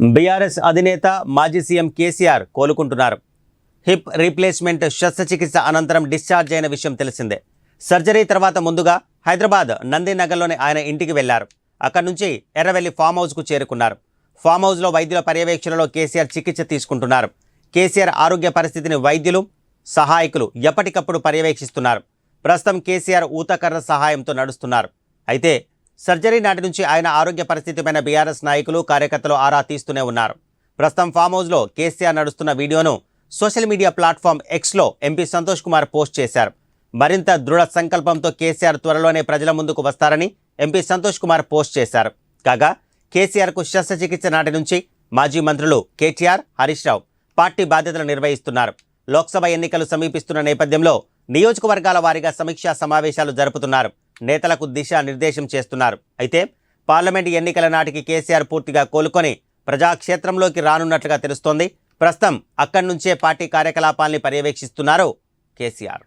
BRS అధినేత మాజీ CM KCR కోలుకుంటున్నారు. హిప్ రీప్లేస్మెంట్ శస్త్రచికిత్స అనంతరం డిశ్చార్జ్ అయిన విషయం తెలిసిందే. సర్జరీ తర్వాత ముందుగా హైదరాబాద్ నందినగర్లోని ఆయన ఇంటికి వెళ్ళారు. అక్కడి నుంచి ఎర్రవెల్లి ఫామ్ హౌస్కు చేరుకున్నారు. ఫామ్ హౌస్లో వైద్యుల పర్యవేక్షణలో కేసీఆర్ చికిత్స తీసుకుంటున్నారు. కేసీఆర్ ఆరోగ్య పరిస్థితిని వైద్యులు సహాయకులు ఎప్పటికప్పుడు పర్యవేక్షిస్తున్నారు. ప్రస్తుతం కేసీఆర్ ఊతకర్ర సహాయంతో నడుస్తున్నారు. అయితే సర్జరీ నాటి నుంచి ఆయన ఆరోగ్య పరిస్థితిపైన బీఆర్ఎస్ నాయకులు కార్యకర్తలు ఆరా తీస్తూనే ఉన్నారు. ప్రస్తుతం ఫామ్ హౌస్లో కేసీఆర్ నడుస్తున్న వీడియోను సోషల్ మీడియా ప్లాట్ఫామ్ ఎక్స్లో ఎంపీ సంతోష్ కుమార్ పోస్ట్ చేశారు. మరింత దృఢ సంకల్పంతో కేసీఆర్ త్వరలోనే ప్రజల ముందుకు వస్తారని ఎంపీ సంతోష్ కుమార్ పోస్ట్ చేశారు. కాగా కేసీఆర్కు శస్త్రచికిత్స నాటి నుంచి మాజీ మంత్రులు కేటీఆర్ హరీష్ రావు పార్టీ బాధ్యతలు నిర్వహిస్తున్నారు. లోక్సభ ఎన్నికలు సమీపిస్తున్న నేపథ్యంలో నియోజకవర్గాల వారీగా సమీక్షా సమావేశాలు జరుపుతున్నారు. నేతలకు దిశా నిర్దేశం చేస్తున్నారు. అయితే పార్లమెంట్ ఎన్నికల నాటికి కేసీఆర్ పూర్తిగా కోలుకొని ప్రజాక్షేత్రంలోకి రానున్నట్లుగా తెలుస్తోంది. ప్రస్తుతం అక్కడి నుంచే పార్టీ కార్యకలాపాల్ని పర్యవేక్షిస్తున్నారు కేసీఆర్.